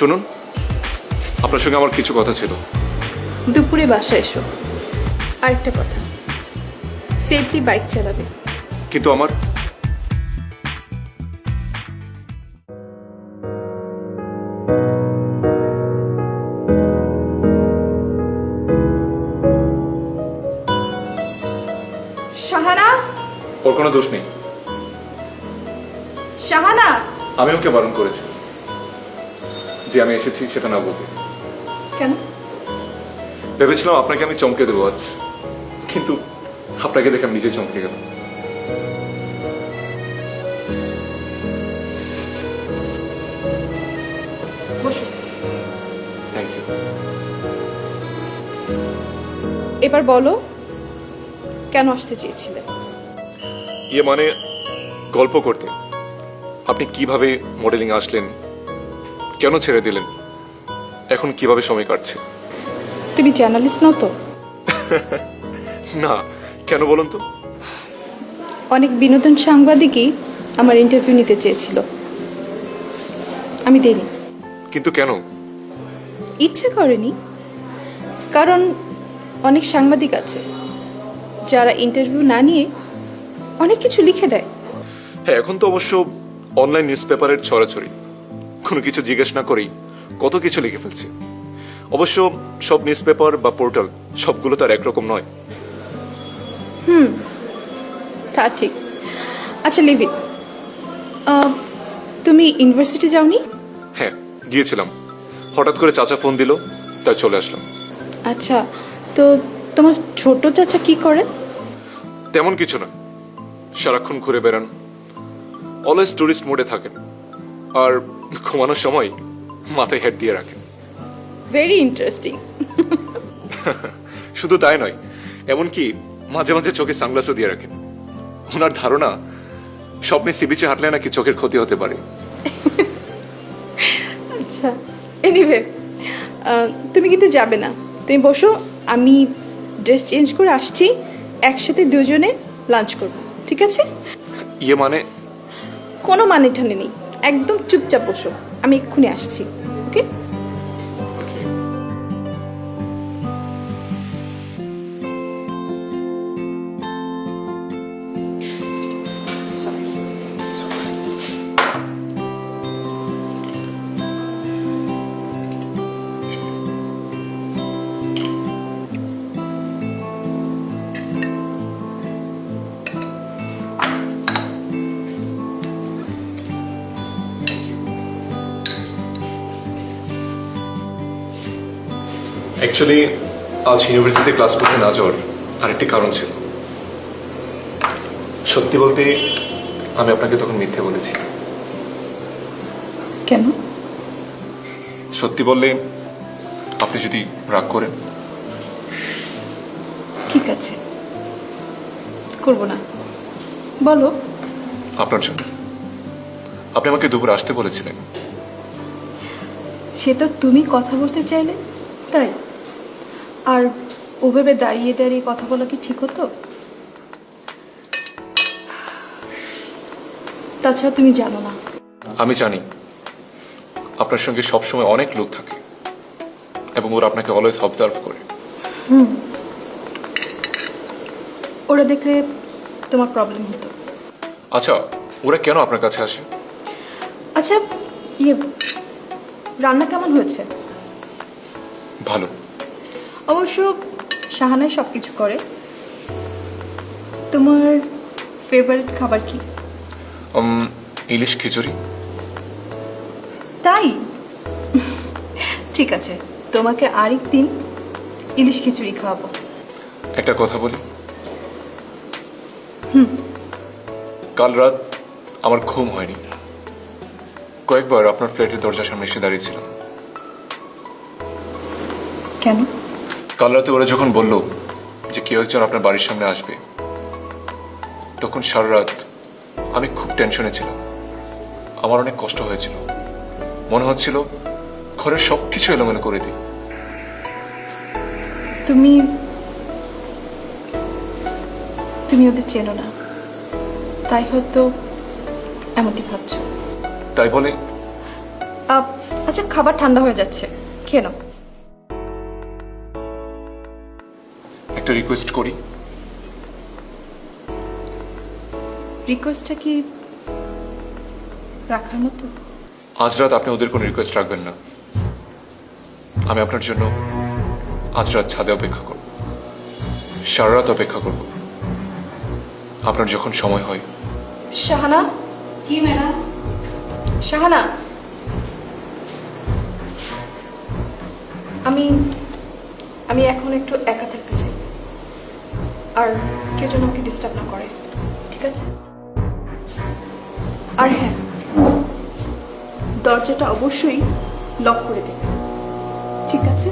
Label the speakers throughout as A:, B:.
A: শুনুন আপনার সঙ্গে আমার কিছু কথা ছিল।
B: দুপুরে বাসায় এসো। আরেকটা কথা সেফলি বাইক চালাবে।
A: কিন্তু আমার
B: শাহানা?
A: ওর কোনো দোষ নেই।
B: শাহানা?
A: আমি ওকে বারণ করেছি। যে আমি এসেছি সেটা না বলতে।
B: কেন?
A: ভেবেছিলাম আপনাকে আমি চমকে দেবো আজ কিন্তু আপনাকে দেখে আমি নিজে চমকে গেলাম।
B: এবার বলো কেন আসতে চেয়েছিলে?
A: ইয়ে মানে গল্প করতে। আপনি কীভাবে মডেলিং আসলেন? কেন ছেড়ে দিলেন? এখন কীভাবে সময় কাটছে?
B: তুমি জার্নালিস্ট নও তো?
A: না কেন বলুন তো?
B: অনেক বিনোদন সাংবাদিকই আমার ইন্টারভিউ নিতে চেয়েছিল। আমি দেইনি।
A: কিন্তু কেন?
B: ইচ্ছে করেনি। কারণ অনেক সাংবাদিক আছে যারা ইন্টারভিউ না নিয়ে অনেক কিছু লিখে দেয়।
A: হ্যাঁ এখন তো অবশ্য অনলাইন নিউজ পেপারের ছড়াছড়ি। কোনো কিছু জিজ্ঞেস না করেই কত কিছু লিখে ফেলছে। অবশ্য সব নিউজ পেপার বা পোর্টাল সবগুলো তার একরকম নয়।
B: হুম তা ঠিক। আচ্ছা লিভ ইট তুমি ইউনিভার্সিটি যাওনি?
A: হ্যাঁ গিয়েছিলাম। হঠাৎ করে চাচা ফোন দিল তাই চলে আসলাম।
B: আচ্ছা তো তোমার ছোট চাচা কি করেন?
A: তেমন কিছু না। সারাক্ষণ ঘুরে বেড়ান। অলওয়েজ টুরিস্ট মোডে থাকেন। আর ঘুমানোর সময় মাথায় হেড দিয়ে রাখেন
B: ভেরি ইন্টারেস্টিং
A: শুধু তাই নয় এমনকি মাঝে মাঝে চোখে সানগ্লাসও দিয়ে রাখেন। ওনার ধারণা স্বপ্নে সি বিচে হাঁটলে নাকি চোখের ক্ষতি হতে পারে।
B: আচ্ছা এনিওয়ে তুমি কিন্তু যাবে না। তুমি বসো আমি ড্রেস চেঞ্জ করে আসছি একসাথে দুজনে লাঞ্চ করব ঠিক আছে?
A: ইয়ে মানে?
B: কোনো মানে ঠানে নেই। একদম চুপচাপ বসো। আমি এক্ষুনি আসছি ওকে?
A: অ্যাকচুয়ালি আজ ইউনিভার্সিটিতে ক্লাস করতে না যাওয়ার আরেকটি কারণ ছিল। সত্যি বলতে আমি আপনাকে তখন মিথ্যে বলেছি।
B: কেন?
A: সত্যি বললে আপনি যদি রাগ করেন।
B: ঠিক আছে। করব না। বলো।
A: আপনার জন্য। আপনি আমাকে দুপুর আসতে বলেছিলেন।
B: সে তো তুমি কথা বলতে চাইলে তাই। আর ওভাবে দাঁড়িয়ে দাঁড়িয়ে কথা বলা কি ঠিক হতো? তাছাড়া তুমি জানো না।
A: আমি জানি। আপনার সঙ্গে সবসময় অনেক লোক থাকে। এবং ওরা আপনাকে অলওয়েজ অবজার্ভ করে। হুম।
B: ওরা দেখলে তোমার প্রবলেম হতো।
A: আচ্ছা ওরা কেন আপনার কাছে আসে?
B: আচ্ছা ইয়ে রান্না কেমন হয়েছে?
A: ভালো।
B: অবশ্য শাহানাই সব কিছু করে। তোমার ফেভারিট খাবার কি?
A: ইলিশ খিচুড়ি।
B: তাই? ঠিক আছে তোমাকে আরেক দিন ইলিশ খিচুড়ি খাওয়াবো।
A: একটা কথা বলি। কাল রাত আমার ঘুম হয়নি। কয়েকবার আপনার ফ্ল্যাটের দরজার সামনে এসে দাঁড়িয়েছিলাম।
B: কেন?
A: কাল রাতে ওরা যখন বলল যে কেউ একজন আপনার বাড়ির সামনে আসবে তখন সারা রাত আমি খুব টেনশনে ছিলাম। আমার অনেক কষ্ট হয়েছিল। মনে হচ্ছিল ঘরের সব কিছু এলোমেলো করে দিই।
B: তুমি তুমি ওদের চেনো না। তাই হয়তো এমনটি ভাবছ।
A: তাই বলে?
B: আচ্ছা খাবার ঠান্ডা হয়ে যাচ্ছে। খেয়ে নাও।
A: একটা রিকোয়েস্ট করি।
B: রিকোয়েস্টটা কি রাখার মতো?
A: আজ রাত আপনি ওদের কোনো রিকোয়েস্ট রাখবেন না। আমি আপনার জন্য আজ রাত ছাদে অপেক্ষা করব। সারা রাত অপেক্ষা করব। আপনার যখন সময় হয়।
B: শাহানা?
C: জি ম্যাডাম।
B: শাহানা? আমি আমি এখন একটু একা থাকতে আর কেউ যেন আমাকে ডিস্টার্ব না করে, ঠিক আছে? আর হ্যাঁ দরজাটা অবশ্যই লক করে দেবে ঠিক আছে?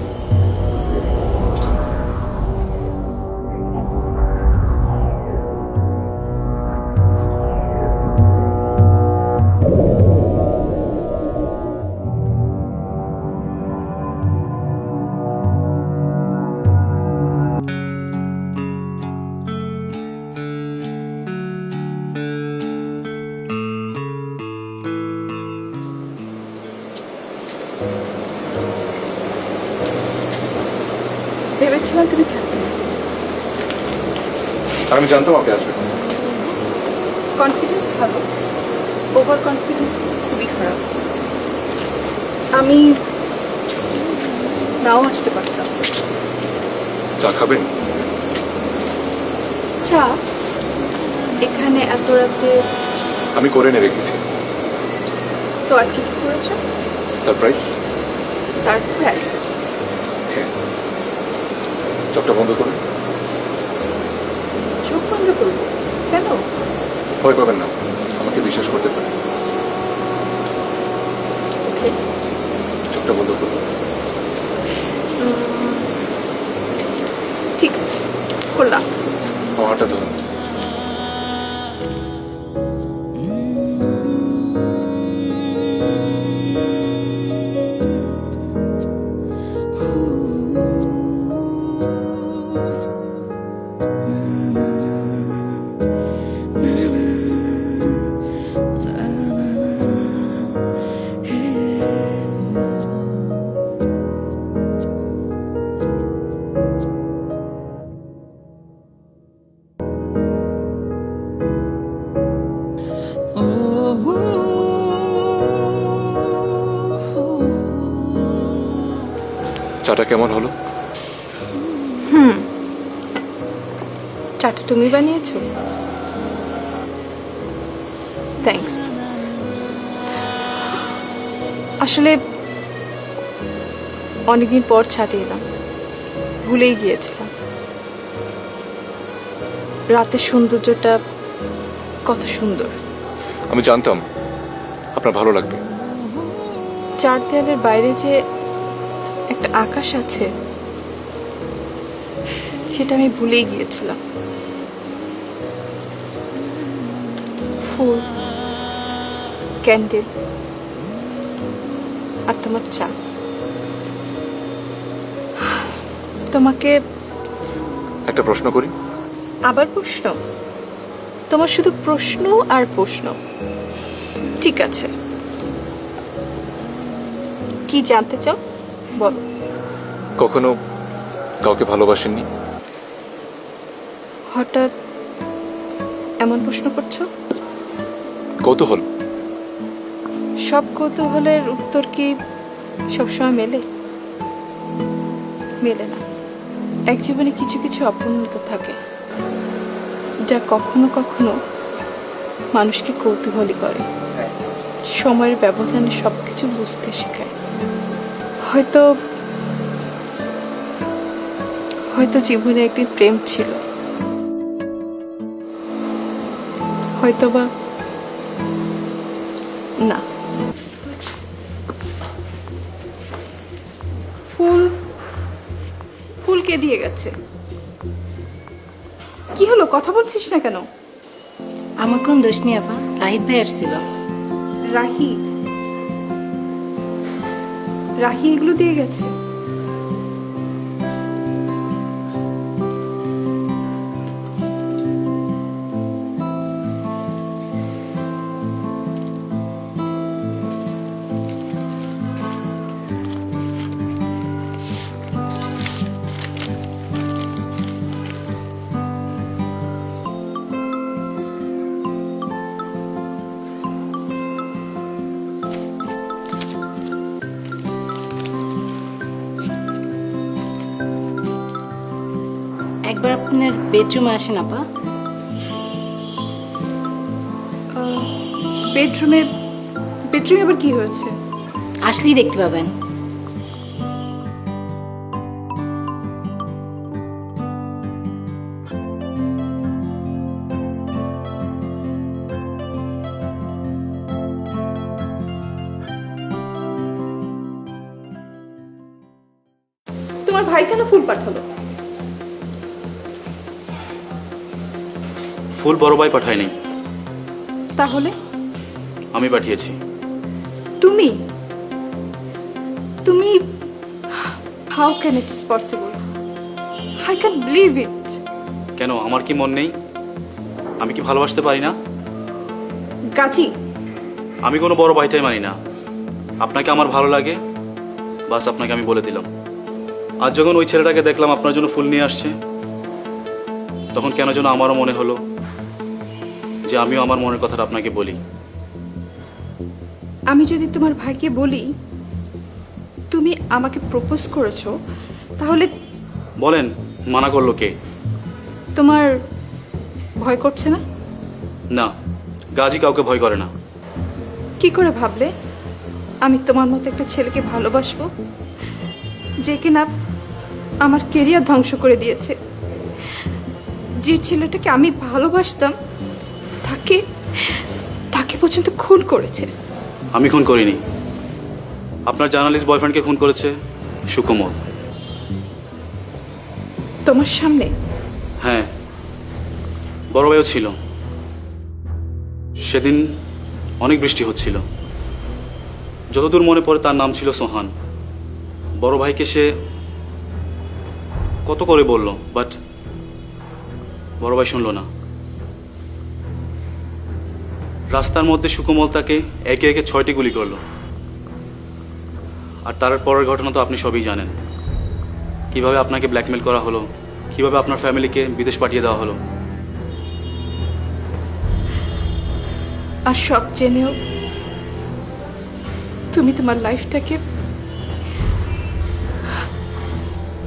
B: ভেবেছিলাম তুমি থাকবে
A: আর আমি জানতাম আপনি আসবেন।
B: কনফিডেন্স ভালো। ওভার কনফিডেন্স খুবই খারাপ। আমি নাও আসতে পারতাম।
A: চা খাবেন?
B: চা? এখানে এত রাতে
A: আমি করে এনে রেখেছি।
B: তো আর কি করেছ?
A: সারপ্রাইজ
B: সারপ্রাইজ
A: চোখটা বন্ধ করুন।
B: চোখ বন্ধ করব? কেন?
A: ভয় পাবেন না। আমাকে বিশ্বাস করতে পারেন।
B: ওকে।
A: চোখটা বন্ধ করুন।
B: ঠিক আছে। করলাম।
A: পাওয়াটা ধরুন। চাটা কেমন হলো? হুম।
B: চাটা তুমি বানিয়েছো? থ্যাঙ্কস আসলে অনেকদিন পর ছাদে এলাম। ভুলেই গিয়েছিলাম। রাতের সৌন্দর্যটা কত সুন্দর।
A: আমি জানতাম আপনার ভালো লাগবে।
B: চার দেয়ালের বাইরে যে একটা আকাশ আছে। সেটা আমি ভুলেই গিয়েছিলাম। ফুল ক্যান্ডেল আর তোমার চা। তোমাকে
A: একটা প্রশ্ন করি?
B: আবার প্রশ্ন? তোমার শুধু প্রশ্ন আর প্রশ্ন। ঠিক আছে। কি জানতে চাও? বলো।
A: কখনো কাউকে ভালোবাসেননি?
B: হঠাৎ এমন প্রশ্ন করছ?
A: কৌতূহল।
B: সব কৌতূহলের উত্তর কি সবসময় মেলে? মেলে না। এক জীবনে কিছু কিছু অপূর্ণতা থাকে যা কখনো কখনো মানুষকে কৌতূহলী করে। সময়ের ব্যবধানে সব কিছু বুঝতে শেখায়। হয়তো হয়তো জীবনে একদিন প্রেম ছিল। হয়তোবা না। ফুল ফুল কে দিয়ে গেছে? কি হলো? কথা বলছিস না কেন?
C: আমার কোন দোষ নেই আপা রাহিত ভাই আসছিল।
B: রাহি রাহি এগুলো দিয়ে গেছে।
C: একবার আপনার বেডরুমে আসেন আপা।
B: বেডরুমে বেডরুমে আবার কি হয়েছে?
C: আসলেই দেখতে পাবেন।
B: তোমার ভাই কেন ফুল পাঠালো?
D: ফুল বড় ভাই পাঠায়নি।
B: তাহলে?
D: আমি পাঠিয়েছি।
B: তুমি? তুমি? How can it is possible I can believe it
D: কেন আমার কি মন নেই? আমি কি ভালোবাসতে পারি না?
B: গাজি
D: আমি কোনো বড় ভাইটাই মানি না। আপনাকে আমার ভালো লাগে। বাস আপনাকে আমি বলে দিলাম। আজ যখন ওই ছেলেটাকে দেখলাম আপনার জন্য ফুল নিয়ে আসছে তখন কেন যেন আমারও মনে হলো যে আমিও আমার মনের কথাটা আপনাকে বলি।
B: আমি যদি তোমার ভাইকে বলি তুমি আমাকে প্রপোজ করেছ তাহলে
D: বলেন মানা করল কে?
B: তোমার ভয় করছে না?
D: না গাজী কাউকে ভয় করে না।
B: কি করে ভাবলে? আমি তোমার মতো একটা ছেলেকে ভালোবাসবো যে কিনা আমার কেরিয়ার ধ্বংস করে দিয়েছে। যে ছেলেটাকে আমি ভালোবাসতাম তাকে তাকে পর্যন্ত খুন করেছে।
D: আমি খুন করিনি। আপনার জার্নালিস্ট বয়ফ্রেন্ডকে খুন করেছে সুকুমল।
B: তোমার সামনে?
D: হ্যাঁ বড় ভাইও ছিল। সেদিন অনেক বৃষ্টি হচ্ছিল। যতদূর মনে পড়ে তার নাম ছিল সোহান। বড় ভাইকে সে কত করে বলল বাট বড় ভাই শুনল না। রাস্তার মধ্যে সুকোমল তাকে একে একে ছয়টি গুলি করল। আর তার পরের ঘটনা তো আপনি সবই জানেন। কীভাবে আপনাকে ব্ল্যাকমেল করা হলো কীভাবে আপনার ফ্যামিলিকে বিদেশ পাঠিয়ে দেওয়া হলো।
B: আর সব জেনেও তুমি তোমার লাইফটাকে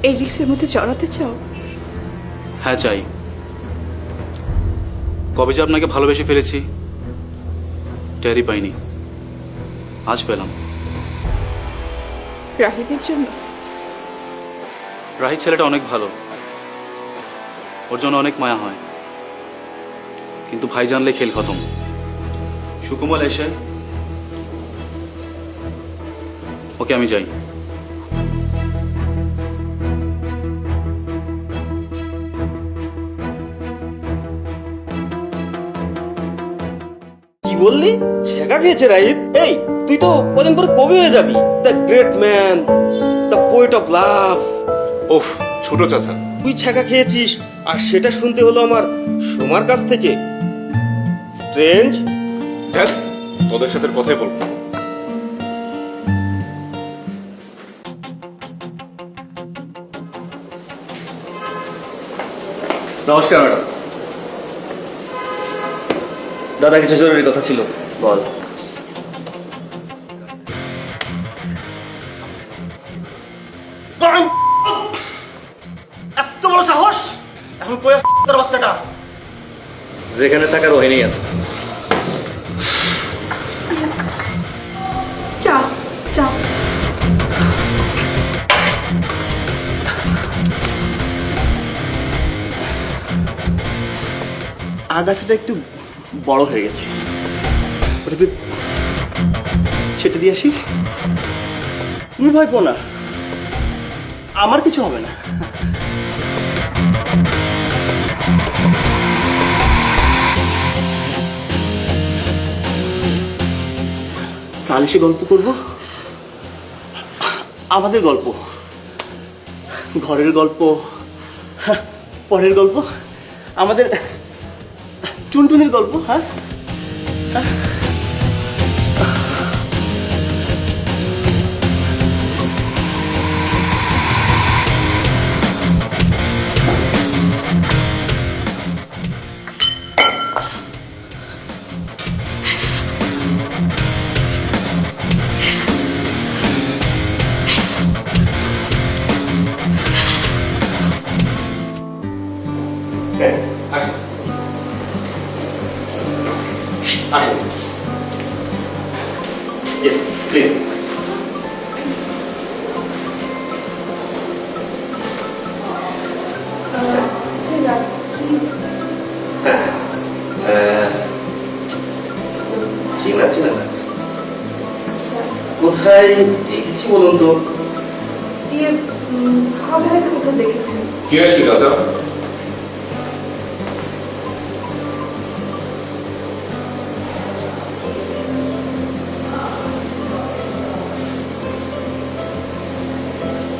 B: এই রিক্সের মধ্যে জড়াতে চাও?
D: হ্যাঁ চাই। কবে যে আপনাকে ভালোবেসে ফেলেছি টেরি পাইনি। আজ পেলাম।
B: রাহিদের জন্য?
D: রাহি ছেলেটা অনেক ভালো। ওর জন্য অনেক মায়া হয়। কিন্তু ভাই জানলে খেল খতম। সুকুমল এসে ওকে আমি যাই।
E: বললি? ছেঁকা খেয়েছে রাহিত। এই তুই তো কদিন পরে কবি হয়ে যাবি। The great man the poet of love
A: of ছোট চাচা।
E: তুই ছেঁকা খেয়েছিস আর সেটা শুনতে হলো আমার সোমার কাছ থেকে। স্ট্রেঞ্জ
A: ধ্যাত, তোদের সাথে কথাই বলব
F: নমস্কার ম্যাডাম। দাদা কিছু জরুরি কথা ছিল। বল। এত বড় সাহস? এখন কই তোর বাচ্চাটা? যেখানে টাকা রোহিণী আছে।
B: চা চা
F: আগাছাটা একটু বড় হয়ে গেছে। ওটা ছেটে দিয়ে আসি? তুমি ভয় পো না। আমার কিছু হবে না। কাল এসে গল্প করব। আমাদের গল্প। ঘরের গল্প হ্যাঁ, পরের গল্প। আমাদের টুনটুনির গল্প হ্যাঁ?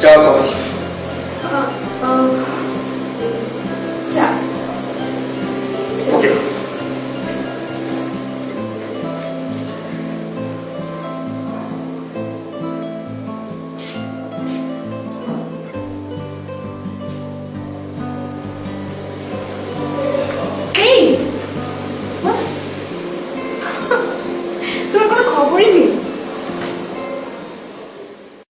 G: চা কফি